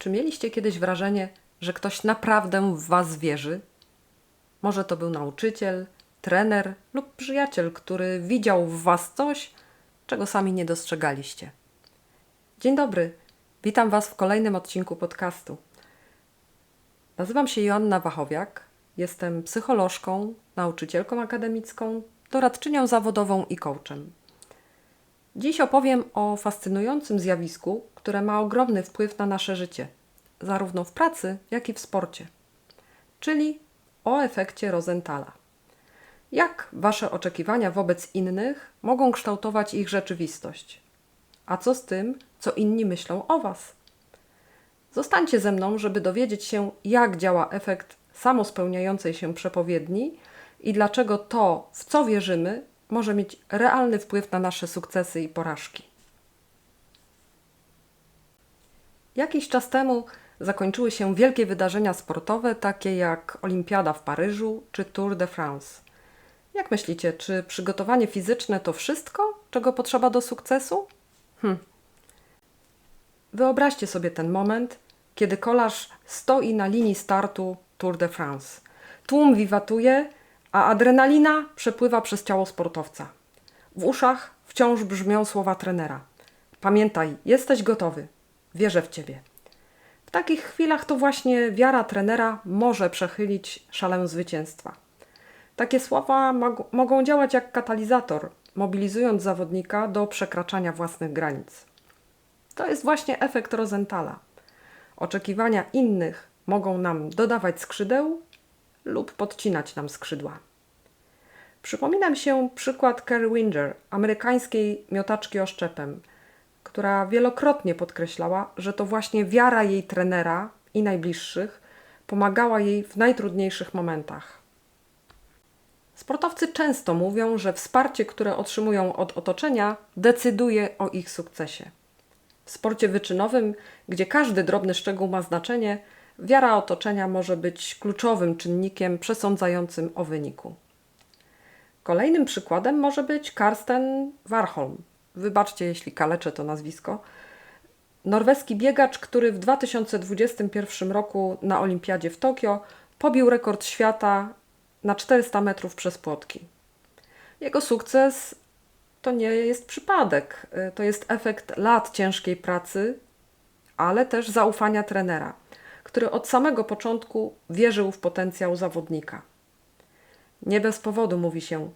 Czy mieliście kiedyś wrażenie, że ktoś naprawdę w Was wierzy? Może to był nauczyciel, trener lub przyjaciel, który widział w Was coś, czego sami nie dostrzegaliście. Dzień dobry, witam Was w kolejnym odcinku podcastu. Nazywam się Joanna Wachowiak, jestem psycholożką, nauczycielką akademicką, doradczynią zawodową i coachem. Dziś opowiem o fascynującym zjawisku, które ma ogromny wpływ na nasze życie, zarówno w pracy, jak i w sporcie, czyli o efekcie Rosenthala. Jak Wasze oczekiwania wobec innych mogą kształtować ich rzeczywistość? A co z tym, co inni myślą o Was? Zostańcie ze mną, żeby dowiedzieć się, jak działa efekt samospełniającej się przepowiedni i dlaczego to, w co wierzymy, może mieć realny wpływ na nasze sukcesy i porażki. Jakiś czas temu zakończyły się wielkie wydarzenia sportowe, takie jak Olimpiada w Paryżu czy Tour de France. Jak myślicie, czy przygotowanie fizyczne to wszystko, czego potrzeba do sukcesu? Hm. Wyobraźcie sobie ten moment, kiedy kolarz stoi na linii startu Tour de France. Tłum wiwatuje, a adrenalina przepływa przez ciało sportowca. W uszach wciąż brzmią słowa trenera. Pamiętaj, jesteś gotowy. Wierzę w ciebie. W takich chwilach to właśnie wiara trenera może przechylić szalę zwycięstwa. Takie słowa mogą działać jak katalizator, mobilizując zawodnika do przekraczania własnych granic. To jest właśnie efekt Rosenthala. Oczekiwania innych mogą nam dodawać skrzydeł lub podcinać nam skrzydła. Przypomina mi się przykład Kerry Winger, amerykańskiej miotaczki oszczepem, która wielokrotnie podkreślała, że to właśnie wiara jej trenera i najbliższych pomagała jej w najtrudniejszych momentach. Sportowcy często mówią, że wsparcie, które otrzymują od otoczenia, decyduje o ich sukcesie. W sporcie wyczynowym, gdzie każdy drobny szczegół ma znaczenie, wiara otoczenia może być kluczowym czynnikiem przesądzającym o wyniku. Kolejnym przykładem może być Karsten Warholm. Wybaczcie, jeśli kaleczę to nazwisko. Norweski biegacz, który w 2021 roku na Olimpiadzie w Tokio pobił rekord świata na 400 metrów przez płotki. Jego sukces to nie jest przypadek, y, to jest efekt lat ciężkiej pracy, ale też zaufania trenera, który od samego początku wierzył w potencjał zawodnika. Nie bez powodu mówi się,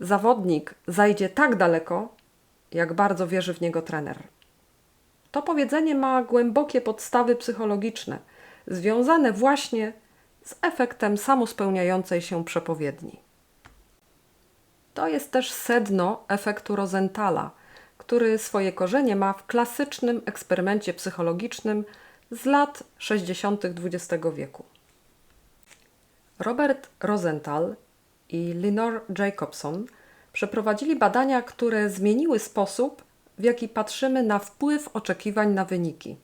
zawodnik zajdzie tak daleko, jak bardzo wierzy w niego trener. To powiedzenie ma głębokie podstawy psychologiczne, związane właśnie z efektem samospełniającej się przepowiedni. To jest też sedno efektu Rosenthala, który swoje korzenie ma w klasycznym eksperymencie psychologicznym z lat 60. XX wieku. Robert Rosenthal i Lenore Jacobson przeprowadzili badania, które zmieniły sposób, w jaki patrzymy na wpływ oczekiwań na wyniki.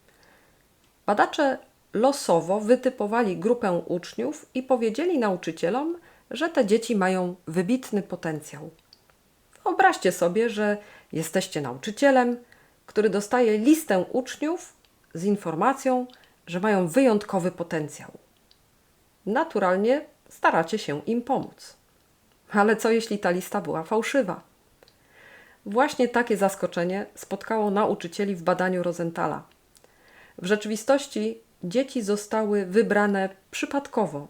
Badacze losowo wytypowali grupę uczniów i powiedzieli nauczycielom, że te dzieci mają wybitny potencjał. Wyobraźcie sobie, że jesteście nauczycielem, który dostaje listę uczniów z informacją, że mają wyjątkowy potencjał. Naturalnie staracie się im pomóc. Ale co jeśli ta lista była fałszywa? Właśnie takie zaskoczenie spotkało nauczycieli w badaniu Rosenthala. W rzeczywistości dzieci zostały wybrane przypadkowo,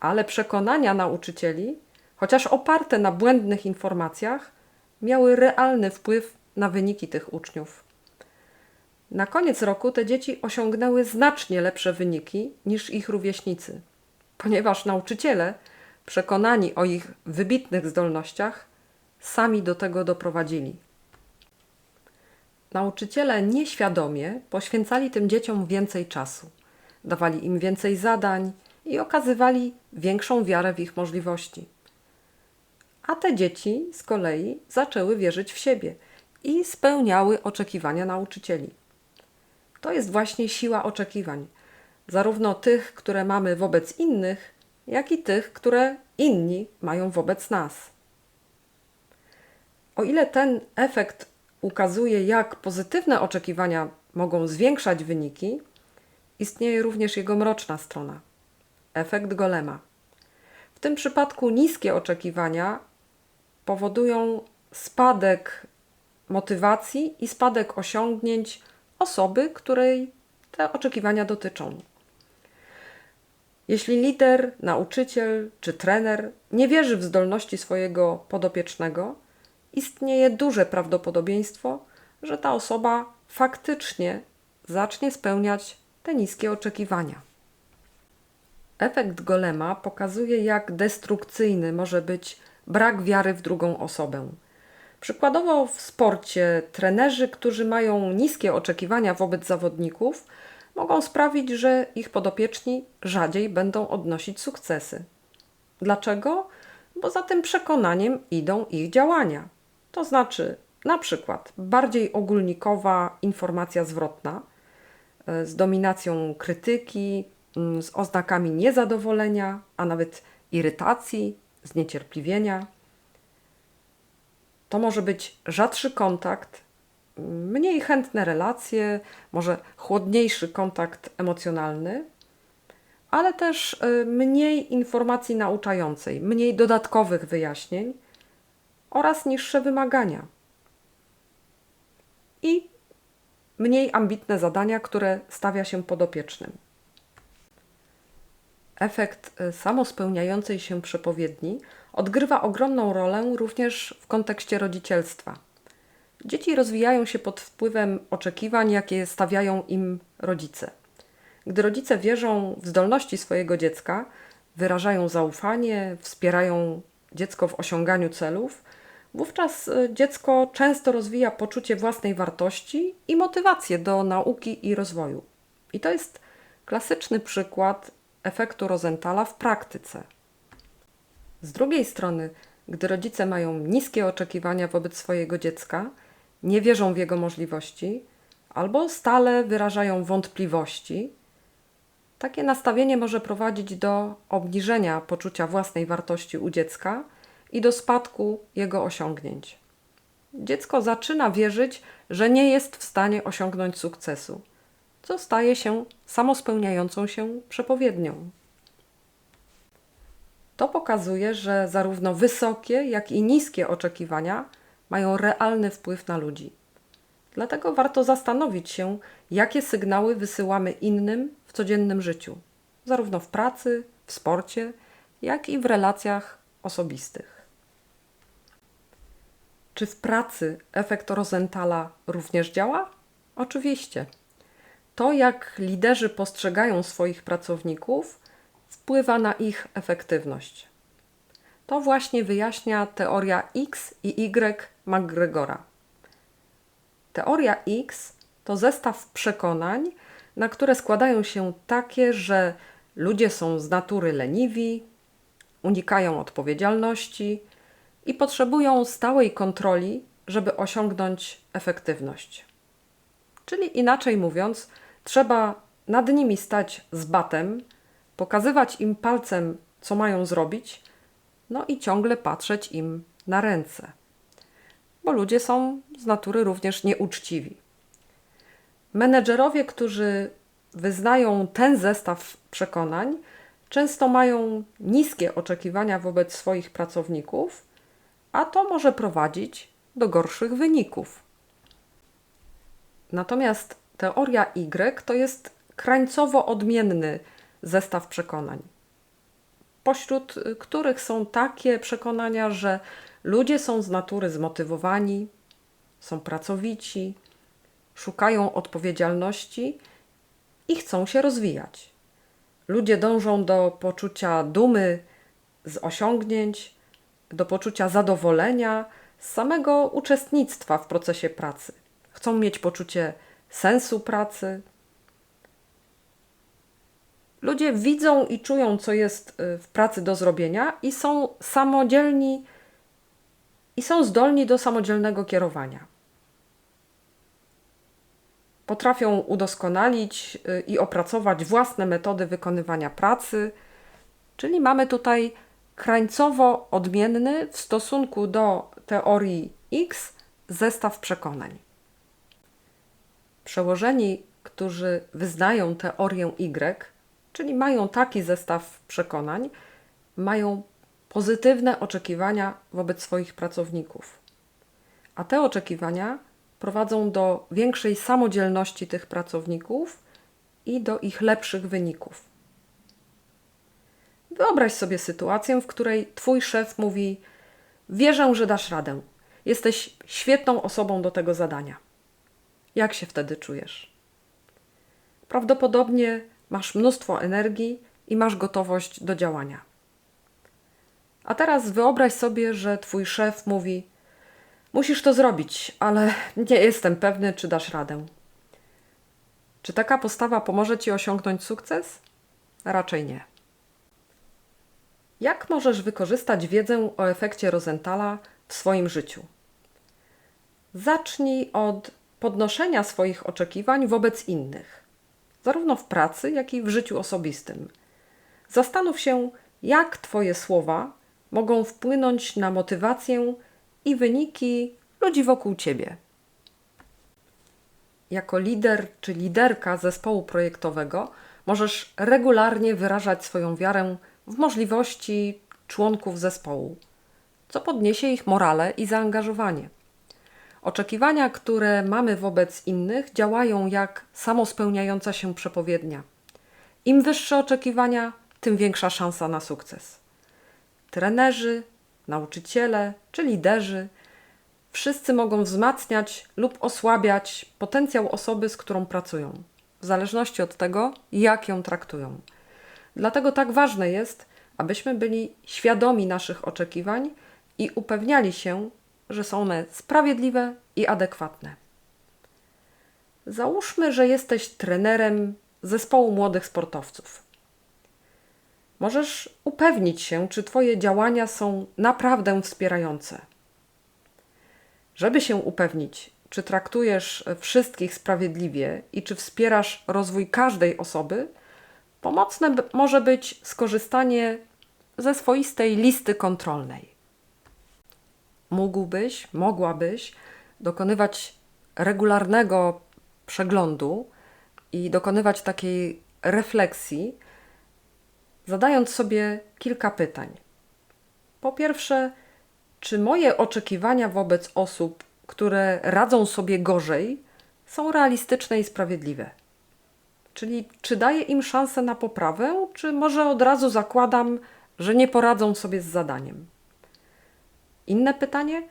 ale przekonania nauczycieli, chociaż oparte na błędnych informacjach, miały realny wpływ na wyniki tych uczniów. Na koniec roku te dzieci osiągnęły znacznie lepsze wyniki niż ich rówieśnicy, ponieważ nauczyciele, przekonani o ich wybitnych zdolnościach, sami do tego doprowadzili. Nauczyciele nieświadomie poświęcali tym dzieciom więcej czasu, dawali im więcej zadań i okazywali większą wiarę w ich możliwości. A te dzieci z kolei zaczęły wierzyć w siebie i spełniały oczekiwania nauczycieli. To jest właśnie siła oczekiwań, zarówno tych, które mamy wobec innych, jak i tych, które inni mają wobec nas. O ile ten efekt ukazuje, jak pozytywne oczekiwania mogą zwiększać wyniki, istnieje również jego mroczna strona efekt golema. W tym przypadku niskie oczekiwania powodują spadek motywacji i spadek osiągnięć osoby, której te oczekiwania dotyczą. Jeśli lider, nauczyciel czy trener nie wierzy w zdolności swojego podopiecznego, istnieje duże prawdopodobieństwo, że ta osoba faktycznie zacznie spełniać te niskie oczekiwania. Efekt golema pokazuje, jak destrukcyjny może być brak wiary w drugą osobę. Przykładowo w sporcie trenerzy, którzy mają niskie oczekiwania wobec zawodników, mogą sprawić, że ich podopieczni rzadziej będą odnosić sukcesy. Dlaczego? Bo za tym przekonaniem idą ich działania. To znaczy, na przykład, bardziej ogólnikowa informacja zwrotna e, z dominacją krytyki, z oznakami niezadowolenia, a nawet irytacji, zniecierpliwienia. To może być rzadszy kontakt, mniej chętne relacje, może chłodniejszy kontakt emocjonalny, ale też y, mniej informacji nauczającej, mniej dodatkowych wyjaśnień oraz niższe wymagania. I mniej ambitne zadania, które stawia się podopiecznym. Efekt y, samospełniającej się przepowiedni odgrywa ogromną rolę również w kontekście rodzicielstwa. Dzieci rozwijają się pod wpływem oczekiwań, jakie stawiają im rodzice. Gdy rodzice wierzą w zdolności swojego dziecka, wyrażają zaufanie, wspierają dziecko w osiąganiu celów, wówczas y, dziecko często rozwija poczucie własnej wartości i motywację do nauki i rozwoju. I to jest klasyczny przykład efektu Rosenthala w praktyce. Z drugiej strony, gdy rodzice mają niskie oczekiwania wobec swojego dziecka, nie wierzą w jego możliwości albo stale wyrażają wątpliwości, takie nastawienie może prowadzić do obniżenia poczucia własnej wartości u dziecka i do spadku jego osiągnięć. Dziecko zaczyna wierzyć, że nie jest w stanie osiągnąć sukcesu, co staje się samospełniającą się przepowiednią. To pokazuje, że zarówno wysokie, jak i niskie oczekiwania mają realny wpływ na ludzi. Dlatego warto zastanowić się, jakie sygnały wysyłamy innym w codziennym życiu, zarówno w pracy, w sporcie, jak i w relacjach osobistych. Czy w pracy efekt Rosenthala również działa? Oczywiście. To, jak liderzy postrzegają swoich pracowników, wpływa na ich efektywność. To właśnie wyjaśnia teoria X i Y McGregora. Teoria X to zestaw przekonań, na które składają się takie, że ludzie są z natury leniwi, unikają odpowiedzialności i potrzebują stałej kontroli, żeby osiągnąć efektywność. Czyli inaczej mówiąc, trzeba nad nimi stać z batem, pokazywać im palcem, co mają zrobić, no i ciągle patrzeć im na ręce. Bo ludzie są z natury również nieuczciwi. Menedżerowie, którzy wyznają ten zestaw przekonań, często mają niskie oczekiwania wobec swoich pracowników, a to może prowadzić do gorszych wyników. Natomiast teoria Y to jest krańcowo odmienny zestaw przekonań, pośród y, których są takie przekonania, że ludzie są z natury zmotywowani, są pracowici, szukają odpowiedzialności i chcą się rozwijać. Ludzie dążą do poczucia dumy z osiągnięć, do poczucia zadowolenia z samego uczestnictwa w procesie pracy. Chcą mieć poczucie sensu pracy, Ludzie widzą i czują, co jest y, w pracy do zrobienia i są samodzielni i są zdolni do samodzielnego kierowania. Potrafią udoskonalić y, i opracować własne metody wykonywania pracy, czyli mamy tutaj krańcowo odmienny w stosunku do teorii X zestaw przekonań. Przełożeni którzy wyznają teorię Y, czyli mają taki zestaw przekonań, mają pozytywne oczekiwania wobec swoich pracowników. A te oczekiwania prowadzą do większej samodzielności tych pracowników i do ich lepszych wyników. Wyobraź sobie sytuację, w której twój szef mówi: Wierzę, że dasz radę. Jesteś świetną osobą do tego zadania. Jak się wtedy czujesz? Prawdopodobnie masz mnóstwo energii i masz gotowość do działania. A teraz wyobraź sobie, że twój szef mówi: Musisz to zrobić, ale nie jestem pewny, czy dasz radę. Czy taka postawa pomoże ci osiągnąć sukces? Raczej nie. Jak możesz wykorzystać wiedzę o efekcie Rosenthala w swoim życiu? Zacznij od podnoszenia swoich oczekiwań wobec innych, zarówno w pracy, jak i w życiu osobistym. Zastanów się, jak Twoje słowa mogą wpłynąć na motywację i wyniki ludzi wokół Ciebie. Jako lider czy liderka zespołu projektowego możesz regularnie wyrażać swoją wiarę w możliwości członków zespołu, co podniesie ich morale i zaangażowanie. Oczekiwania, które mamy wobec innych, działają jak samospełniająca się przepowiednia. Im wyższe oczekiwania, tym większa szansa na sukces. Trenerzy, nauczyciele czy liderzy wszyscy mogą wzmacniać lub osłabiać potencjał osoby, z którą pracują, w zależności od tego, jak ją traktują. Dlatego tak ważne jest, abyśmy byli świadomi naszych oczekiwań i upewniali się, że są one sprawiedliwe i adekwatne. Załóżmy, że jesteś trenerem zespołu młodych sportowców. Możesz upewnić się, czy Twoje działania są naprawdę wspierające. Żeby się upewnić, czy traktujesz wszystkich sprawiedliwie i czy wspierasz rozwój każdej osoby, pomocne może być skorzystanie ze swoistej listy kontrolnej. Mógłbyś, mogłabyś dokonywać regularnego przeglądu i dokonywać takiej refleksji, zadając sobie kilka pytań. Po pierwsze, czy moje oczekiwania wobec osób, które radzą sobie gorzej, są realistyczne i sprawiedliwe? Czyli czy daję im szansę na poprawę, czy może od razu zakładam, że nie poradzą sobie z zadaniem? Inne pytanie: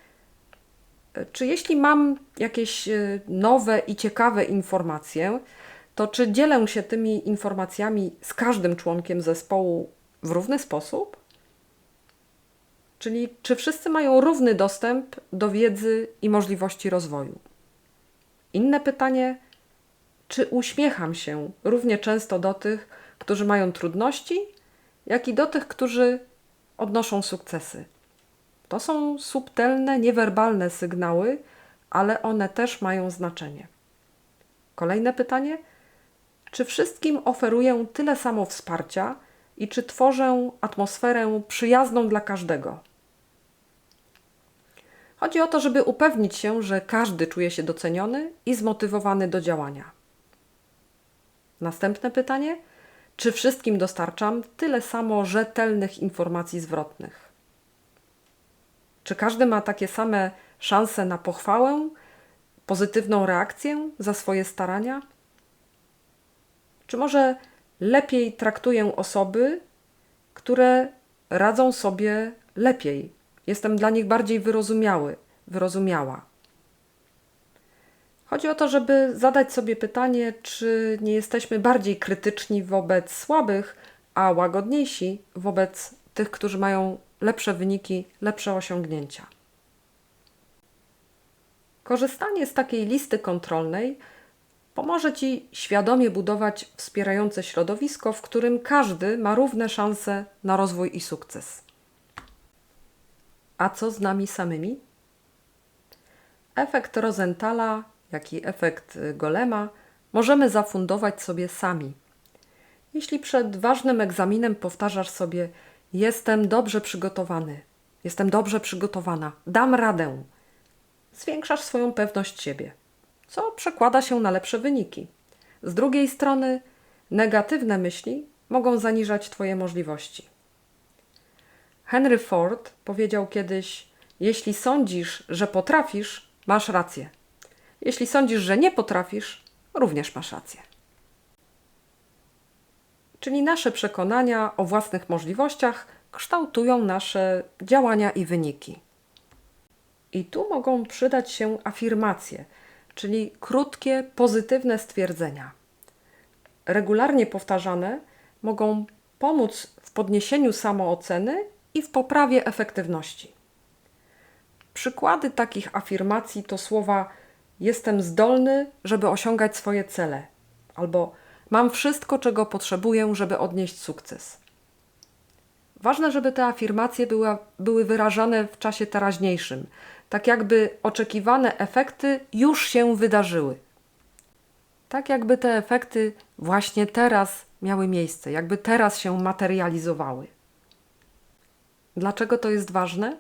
czy jeśli mam jakieś e, nowe i ciekawe informacje, to czy dzielę się tymi informacjami z każdym członkiem zespołu w równy sposób? Czyli czy wszyscy mają równy dostęp do wiedzy i możliwości rozwoju? Inne pytanie: czy uśmiecham się równie często do tych, którzy mają trudności, jak i do tych, którzy odnoszą sukcesy? To są subtelne, niewerbalne sygnały, ale one też mają znaczenie. Kolejne pytanie: czy wszystkim oferuję tyle samo wsparcia i czy tworzę atmosferę przyjazną dla każdego? Chodzi o to, żeby upewnić się, że każdy czuje się doceniony i zmotywowany do działania. Następne pytanie: czy wszystkim dostarczam tyle samo rzetelnych informacji zwrotnych? Czy każdy ma takie same szanse na pochwałę, pozytywną reakcję za swoje starania? Czy może lepiej traktuję osoby, które radzą sobie lepiej? Jestem dla nich bardziej wyrozumiały, wyrozumiała. Chodzi o to, żeby zadać sobie pytanie, czy nie jesteśmy bardziej krytyczni wobec słabych, a łagodniejsi wobec tych, którzy mają lepsze wyniki, lepsze osiągnięcia. Korzystanie z takiej listy kontrolnej pomoże Ci świadomie budować wspierające środowisko, w którym każdy ma równe szanse na rozwój i sukces. A co z nami samymi? Efekt Rosenthala, jak i efekt Golema możemy zafundować sobie sami. Jeśli przed ważnym egzaminem powtarzasz sobie Jestem dobrze przygotowany. Jestem dobrze przygotowana. Dam radę. Zwiększasz swoją pewność siebie, co przekłada się na lepsze wyniki. Z drugiej strony, negatywne myśli mogą zaniżać Twoje możliwości. Henry Ford powiedział kiedyś: Jeśli sądzisz, że potrafisz, masz rację. Jeśli sądzisz, że nie potrafisz, również masz rację. Czyli nasze przekonania o własnych możliwościach kształtują nasze działania i wyniki. I tu mogą przydać się afirmacje, czyli krótkie, pozytywne stwierdzenia. Regularnie powtarzane mogą pomóc w podniesieniu samooceny i w poprawie efektywności. Przykłady takich afirmacji to słowa: Jestem zdolny, żeby osiągać swoje cele, albo Mam wszystko, czego potrzebuję, żeby odnieść sukces. Ważne, żeby te afirmacje były, były wyrażane w czasie teraźniejszym, tak jakby oczekiwane efekty już się wydarzyły. Tak jakby te efekty właśnie teraz miały miejsce, jakby teraz się materializowały. Dlaczego to jest ważne?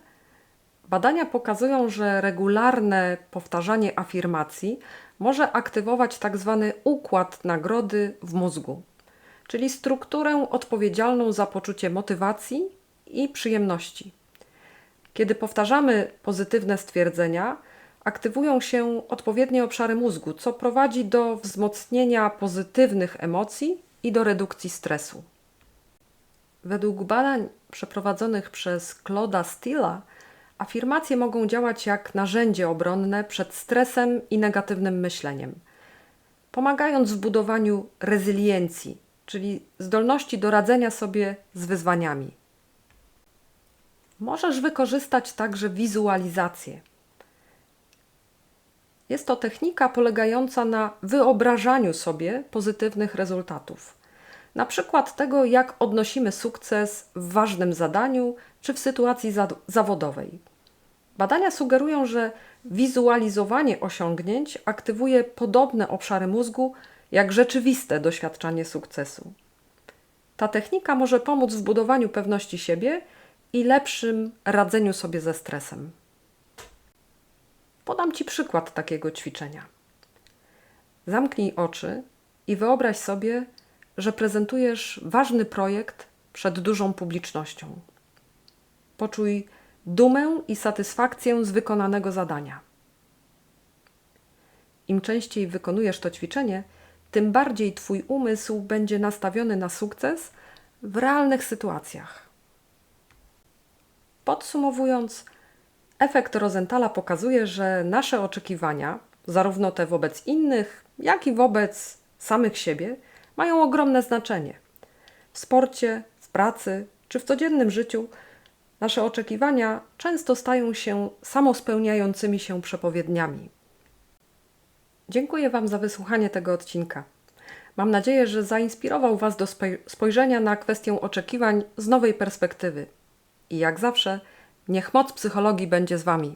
Badania pokazują, że regularne powtarzanie afirmacji może aktywować tak zwany układ nagrody w mózgu, czyli strukturę odpowiedzialną za poczucie motywacji i przyjemności. Kiedy powtarzamy pozytywne stwierdzenia, aktywują się odpowiednie obszary mózgu, co prowadzi do wzmocnienia pozytywnych emocji i do redukcji stresu. Według badań przeprowadzonych przez Claude'a Stilla, Afirmacje mogą działać jak narzędzie obronne przed stresem i negatywnym myśleniem, pomagając w budowaniu rezyliencji, czyli zdolności do radzenia sobie z wyzwaniami. Możesz wykorzystać także wizualizację. Jest to technika polegająca na wyobrażaniu sobie pozytywnych rezultatów. Na przykład tego, jak odnosimy sukces w ważnym zadaniu czy w sytuacji zawodowej. Badania sugerują, że wizualizowanie osiągnięć aktywuje podobne obszary mózgu jak rzeczywiste doświadczanie sukcesu. Ta technika może pomóc w budowaniu pewności siebie i lepszym radzeniu sobie ze stresem. Podam Ci przykład takiego ćwiczenia. Zamknij oczy i wyobraź sobie, że prezentujesz ważny projekt przed dużą publicznością. Poczuj dumę i satysfakcję z wykonanego zadania. Im częściej wykonujesz to ćwiczenie, tym bardziej Twój umysł będzie nastawiony na sukces w realnych sytuacjach. Podsumowując, efekt Rosenthala pokazuje, że nasze oczekiwania, zarówno te wobec innych, jak i wobec samych siebie, mają ogromne znaczenie. W sporcie, w pracy czy w codziennym życiu Nasze oczekiwania często stają się samospełniającymi się przepowiedniami. Dziękuję Wam za wysłuchanie tego odcinka. Mam nadzieję, że zainspirował Was do spojrzenia na kwestię oczekiwań z nowej perspektywy. I jak zawsze, niech moc psychologii będzie z Wami.